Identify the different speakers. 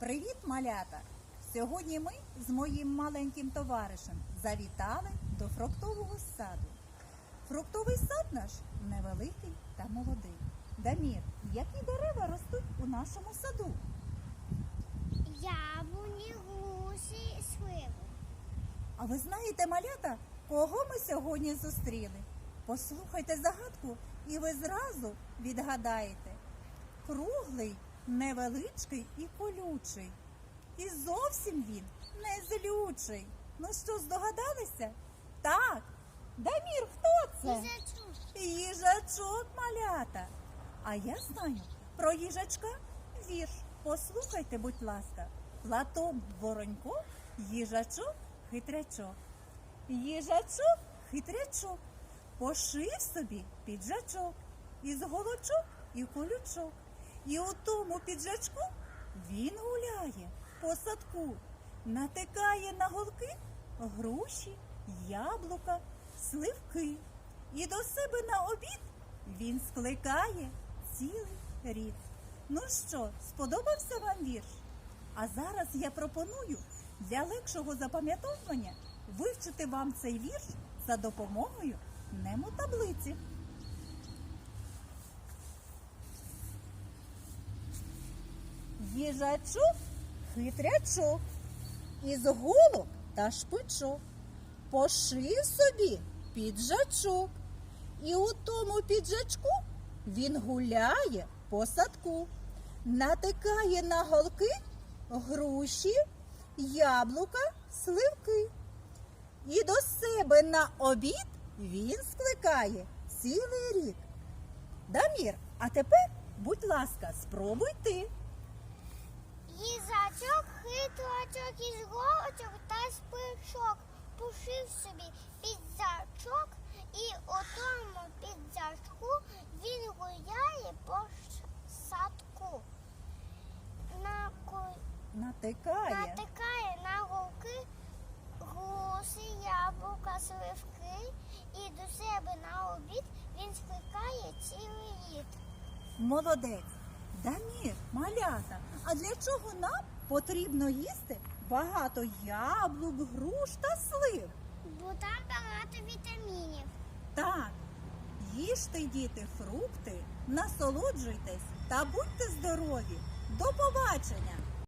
Speaker 1: Привіт, малята! Сьогодні ми з моїм маленьким товаришем завітали до фруктового саду. Фруктовий сад наш невеликий та молодий. Дамір, які дерева ростуть у нашому саду?
Speaker 2: Яблуні, груші, сливи.
Speaker 1: А ви знаєте, малята, кого ми сьогодні зустріли? Послухайте загадку, і ви зразу відгадаєте. Круглий, невеличкий і колючий. І зовсім він не злючий. Ну що, здогадалися? Так. Дамір, хто це?
Speaker 2: Їжачок.
Speaker 1: Їжачок малята. А я знаю про їжачка вірш. Послухайте, будь ласка. Платон Воронько, їжачок хитрячок. Їжачок хитрячок. Пошив собі піджачок. Із голочок і колючок. І у тому піджачку він гуляє по садку, натикає на голки груші, яблука, сливки. І до себе на обід він скликає цілий рід. Ну що, сподобався вам вірш? А зараз я пропоную для легшого запам'ятовування вивчити вам цей вірш за допомогою немотаблиці. Їжачок хитрячок, із голок та шпичок, пошив собі піджачок, і у тому піджачку він гуляє по садку, натикає на голки груші, яблука, сливки. І до себе на обід він скликає цілий рік. Дамір, а тепер, будь ласка, спробуй ти.
Speaker 2: Їжачок, із голочок та спичок. Пушив собі підзачок і у тому підзачку він гуляє по садку. На ку-
Speaker 1: Натикає.
Speaker 2: натикає на голки груші, яблука, сливки і до себе на обід він скликає цілий рід.
Speaker 1: Молодець. Дамір, малята, а для чого нам потрібно їсти багато яблук, груш та слив?
Speaker 2: Бо там багато вітамінів.
Speaker 1: Так, їжте, діти, фрукти, насолоджуйтесь та будьте здорові. До побачення!